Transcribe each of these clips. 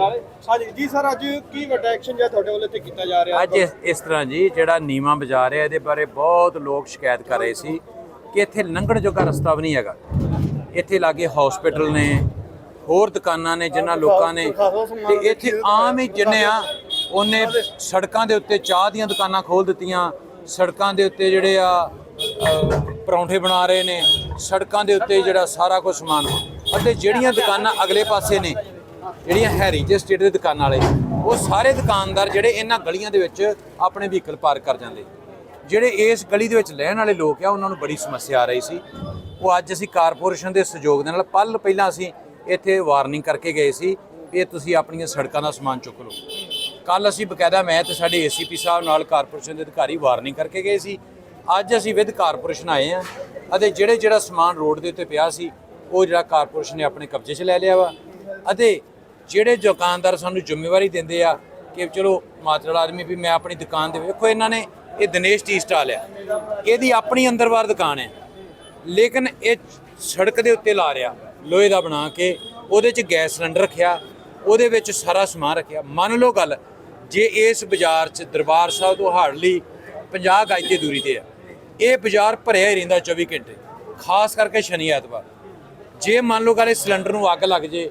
ਨਾਲੇ ਹਾਂਜੀ ਜੀ ਸਰ ਅੱਜ ਕੀ ਵੱਡਾ ਐਕਸ਼ਨ ਜਿਹਾ ਤੁਹਾਡੇ ਵੱਲੋਂ ਇੱਥੇ ਕੀਤਾ ਜਾ ਰਿਹਾ? ਅੱਜ ਇਸ- ਇਸ ਤਰ੍ਹਾਂ ਜੀ ਜਿਹੜਾ ਨੀਮਾ ਬਾਜ਼ਾਰ ਹੈ ਇਹਦੇ ਬਾਰੇ ਬਹੁਤ ਲੋਕ ਸ਼ਿਕਾਇਤ ਕਰ ਰਹੇ ਸੀ ਕਿ ਇੱਥੇ ਲੰਘਣ ਜੋਗਾ ਰਸਤਾ ਵੀ ਨਹੀਂ ਹੈਗਾ। ਇੱਥੇ ਲਾਗੇ ਹਸਪੀਟਲ ਨੇ ਹੋਰ ਦੁਕਾਨਾਂ ਨੇ ਜਿਨ੍ਹਾਂ ਲੋਕਾਂ ਨੇ ਤੇ ਇੱਥੇ ਆਮ ਹੀ ਜਿੰਨੇ ਆ ਉਹਨੇ ਸੜਕਾਂ ਦੇ ਉੱਤੇ ਚਾਹ ਦੀਆਂ ਦੁਕਾਨਾਂ ਖੋਲ ਦਿੱਤੀਆਂ। ਸੜਕਾਂ ਦੇ ਉੱਤੇ ਜਿਹੜੇ ਆ ਅ, ਪਰੌਂਠੇ ਬਣਾ ਰਹੇ ਨੇ। ਸੜਕਾਂ ਦੇ ਉੱਤੇ ਜਿਹੜਾ ਸਾਰਾ ਕੁਝ ਸਮਾਨ। ਅਤੇ ਜਿਹੜੀਆਂ ਦੁਕਾਨਾਂ ਅਗਲੇ ਪਾਸੇ ਨੇ ਜਿਹੜੀਆਂ ਹੈਰੀਟੇਜ ਸਟੇਟ ਦੇ ਦੁਕਾਨਾਂ ਵਾਲੇ, ਉਹ ਸਾਰੇ ਦੁਕਾਨਦਾਰ ਜਿਹੜੇ ਇਹਨਾਂ ਗਲੀਆਂ ਦੇ ਵਿੱਚ ਆਪਣੇ ਵਹੀਕਲ ਪਾਰਕ ਕਰ ਜਾਂਦੇ। ਜਿਹੜੇ ਇਸ ਗਲੀ ਦੇ ਵਿੱਚ ਰਹਿਣ ਵਾਲੇ ਲੋਕ ਆ, ਉਹਨਾਂ ਨੂੰ ਬੜੀ ਸਮੱਸਿਆ ਆ ਰਹੀ ਸੀ। ਉਹ ਅੱਜ ਅਸੀਂ ਕਾਰਪੋਰੇਸ਼ਨ ਦੇ ਸਹਿਯੋਗ ਦੇ ਨਾਲ, ਪਲ ਪਹਿਲਾਂ ਅਸੀਂ ਇੱਥੇ ਵਾਰਨਿੰਗ ਕਰਕੇ ਗਏ ਸੀ ਵੀ ਤੁਸੀਂ ਆਪਣੀਆਂ ਸੜਕਾਂ ਦਾ ਸਮਾਨ ਚੁੱਕ ਲਓ। ਕੱਲ ਅਸੀਂ ਬਕਾਇਦਾ ਮੈਂ ਤੇ ਸਾਡੇ ਏਸੀਪੀ ਸਾਹਿਬ ਨਾਲ ਕਾਰਪੋਰੇਸ਼ਨ ਦੇ ਅਧਿਕਾਰੀ ਵਾਰਨਿੰਗ ਕਰਕੇ ਗਏ ਸੀ। ਅੱਜ ਅਸੀਂ ਵਿਦ ਕਾਰਪੋਰੇਸ਼ਨ ਆਏ ਆ। ਅਤੇ ਜਿਹੜੇ ਜਿਹੜਾ ਸਮਾਨ ਰੋਡ ਦੇ ਉੱਤੇ ਪਿਆ ਸੀ, ਉਹ ਜਿਹੜਾ ਕਾਰਪੋਰੇਸ਼ਨ ਨੇ ਆਪਣੇ ਕਬਜ਼ੇ 'ਚ ਲੈ ਲਿਆ ਵਾ। ਅਤੇ ਜਿਹੜੇ ਦੁਕਾਨਦਾਰ ਸਾਨੂੰ ਜ਼ਿੰਮੇਵਾਰੀ ਦਿੰਦੇ ਆ ਕਿ ਚਲੋ ਮਾਤੜ ਆਦਮੀ ਵੀ ਮੈਂ ਆਪਣੀ ਦੁਕਾਨ ਦੇ ਵੇਖੋ, ਇਹਨਾਂ ਨੇ ਇਹ ਦਿਨੇਸ਼ ਟੀ ਸਟਾਲ ਆ। ਇਹਦੀ ਆਪਣੀ ਅੰਦਰਵਾਰ ਦੁਕਾਨ ਹੈ ਲੇਕਿਨ ਇਹ ਸੜਕ ਦੇ ਉੱਤੇ ਲਾ ਰਿਆ ਲੋਹੇ ਦਾ ਬਣਾ ਕੇ, ਉਹਦੇ 'ਚ ਗੈਸ ਸਿਲੰਡਰ ਰੱਖਿਆ, ਉਹਦੇ ਵਿੱਚ ਸਾਰਾ ਸਮਾਨ ਰੱਖਿਆ। ਮੰਨ ਲਓ ਗੱਲ, ਜੇ ਇਸ ਬਾਜ਼ਾਰ 'ਚ ਦਰਬਾਰ ਸਾਹਿਬ ਤੋਂ ਹਾਰਡਲੀ 50 ਗਜ ਦੀ ਦੂਰੀ ਤੇ ਆ, ਇਹ ਬਾਜ਼ਾਰ ਭਰਿਆ ਹੀ ਰਹਿੰਦਾ 24 ਘੰਟੇ, ਖਾਸ ਕਰਕੇ ਸ਼ਨੀ ਐਤਵਾਰ। ਜੇ ਮੰਨ ਲਓ ਗੱਲ, ਇਹ ਸਿਲੰਡਰ ਨੂੰ ਅੱਗ ਲੱਗ ਜੇ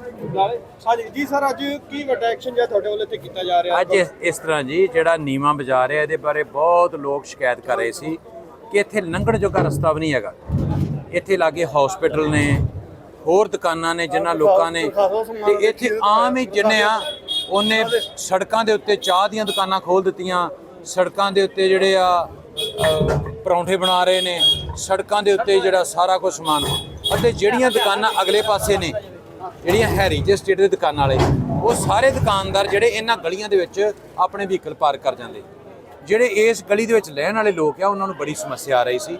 ਹਾਂਜੀ ਜੀ ਸਰ ਅੱਜ ਕੀ ਵੱਡਾ ਐਕਸ਼ਨ ਜਿਹਾ ਤੁਹਾਡੇ ਵੱਲੋਂ ਇੱਥੇ ਕੀਤਾ ਜਾ ਰਿਹਾ? ਅੱਜ ਇਸ- ਇਸ ਤਰ੍ਹਾਂ ਜੀ ਜਿਹੜਾ ਨੀਮਾ ਬਾਜ਼ਾਰ ਹੈ ਇਹਦੇ ਬਾਰੇ ਬਹੁਤ ਲੋਕ ਸ਼ਿਕਾਇਤ ਕਰ ਰਹੇ ਸੀ ਕਿ ਇੱਥੇ ਲੰਘਣ ਜੋਗਾ ਰਸਤਾ ਵੀ ਨਹੀਂ ਹੈਗਾ। ਇੱਥੇ ਲਾਗੇ ਹਸਪੀਟਲ ਨੇ ਹੋਰ ਦੁਕਾਨਾਂ ਨੇ ਜਿਨ੍ਹਾਂ ਲੋਕਾਂ ਨੇ ਤੇ ਇੱਥੇ ਆਮ ਹੀ ਜਿੰਨੇ ਆ ਉਹਨੇ ਸੜਕਾਂ ਦੇ ਉੱਤੇ ਚਾਹ ਦੀਆਂ ਦੁਕਾਨਾਂ ਖੋਲ ਦਿੱਤੀਆਂ ਸੜਕਾਂ ਦੇ ਉੱਤੇ ਜਿਹੜੇ ਆ ਅ, ਪਰੌਂਠੇ ਬਣਾ ਰਹੇ ਨੇ ਸੜਕਾਂ ਦੇ ਉੱਤੇ ਜਿਹੜਾ ਸਾਰਾ ਕੁਝ ਸਮਾਨ। ਅਤੇ ਜਿਹੜੀਆਂ ਦੁਕਾਨਾਂ ਅਗਲੇ ਪਾਸੇ ਨੇ ਜਿਹੜੀਆਂ ਹੈਰੀਟੇਜ ਸਟੇਟ ਦੇ ਦੁਕਾਨਾਂ ਵਾਲੇ, ਉਹ ਸਾਰੇ ਦੁਕਾਨਦਾਰ ਜਿਹੜੇ ਇਹਨਾਂ ਗਲੀਆਂ ਦੇ ਵਿੱਚ ਆਪਣੇ ਵਹੀਕਲ ਪਾਰਕ ਕਰ ਜਾਂਦੇ। ਜਿਹੜੇ ਇਸ ਗਲੀ ਦੇ ਵਿੱਚ ਰਹਿਣ ਵਾਲੇ ਲੋਕ ਆ, ਉਹਨਾਂ ਨੂੰ ਬੜੀ ਸਮੱਸਿਆ ਆ ਰਹੀ ਸੀ।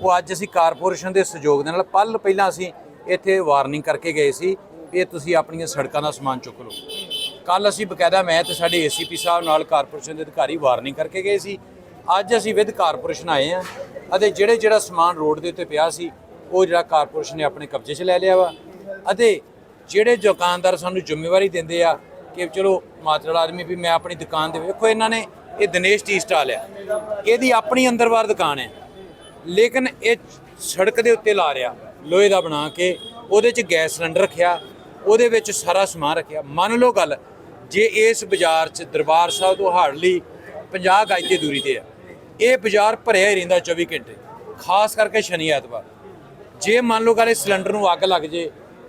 ਉਹ ਅੱਜ ਅਸੀਂ ਕਾਰਪੋਰੇਸ਼ਨ ਦੇ ਸਹਿਯੋਗ ਦੇ ਨਾਲ ਪਲ ਪਹਿਲਾਂ ਅਸੀਂ ਇੱਥੇ ਵਾਰਨਿੰਗ ਕਰਕੇ ਗਏ ਸੀ ਵੀ ਇਹ ਤੁਸੀਂ ਆਪਣੀਆਂ ਸੜਕਾਂ ਦਾ ਸਮਾਨ ਚੁੱਕ ਲਓ। ਕੱਲ ਅਸੀਂ ਬਕਾਇਦਾ ਮੈਂ ਤੇ ਸਾਡੇ ਏਸੀਪੀ ਸਾਹਿਬ ਨਾਲ ਕਾਰਪੋਰੇਸ਼ਨ ਦੇ ਅਧਿਕਾਰੀ ਵਾਰਨਿੰਗ ਕਰਕੇ ਗਏ ਸੀ। ਅੱਜ ਅਸੀਂ ਵਿਦ ਕਾਰਪੋਰੇਸ਼ਨ ਆਏ ਆ ਅਤੇ ਜਿਹੜੇ ਜਿਹੜਾ ਸਮਾਨ ਰੋਡ ਦੇ ਉੱਤੇ ਪਿਆ ਸੀ, ਉਹ ਜਿਹੜਾ ਕਾਰਪੋਰੇਸ਼ਨ ਨੇ ਆਪਣੇ ਕਬਜ਼ੇ 'ਚ ਲੈ ਲਿਆ ਵਾ ਅਤੇ ਜਿਹੜੇ ਦੁਕਾਨਦਾਰ ਸਾਨੂੰ ਜ਼ਿੰਮੇਵਾਰੀ ਦਿੰਦੇ ਆ ਕਿ ਚਲੋ ਮਾਤੜ ਆਦਮੀ ਵੀ ਮੈਂ ਆਪਣੀ ਦੁਕਾਨ ਦੇ ਵੇਖੋ, ਇਹਨਾਂ ਨੇ ਇਹ ਦਿਨੇਸ਼ ਟੀ ਸਟਾਲ ਆ। ਇਹਦੀ ਆਪਣੀ ਅੰਦਰਵਾਰ ਦੁਕਾਨ ਹੈ ਲੇਕਿਨ ਇਹ ਸੜਕ ਦੇ ਉੱਤੇ ਲਾ ਰਿਆ ਲੋਹੇ ਦਾ ਬਣਾ ਕੇ, ਉਹਦੇ 'ਚ ਗੈਸ ਸਿਲੰਡਰ ਰੱਖਿਆ, ਉਹਦੇ ਵਿੱਚ ਸਾਰਾ ਸਮਾਨ ਰੱਖਿਆ। ਮੰਨ ਲਓ ਗੱਲ, ਜੇ ਇਸ ਬਾਜ਼ਾਰ 'ਚ ਦਰਬਾਰ ਸਾਹਿਬ ਤੋਂ ਹਾਰਡਲੀ 50 ਗਜ ਦੀ ਦੂਰੀ ਤੇ ਆ, ਇਹ ਬਾਜ਼ਾਰ ਭਰਿਆ ਹੀ ਰਹਿੰਦਾ 24 ਘੰਟੇ, ਖਾਸ ਕਰਕੇ ਸ਼ਨੀ ਐਤਵਾਰ। ਜੇ ਮੰਨ ਲਓ ਗੱਲ, ਇਹ ਸਿਲੰਡਰ ਨੂੰ ਅੱਗ ਲੱਗ ਜੇ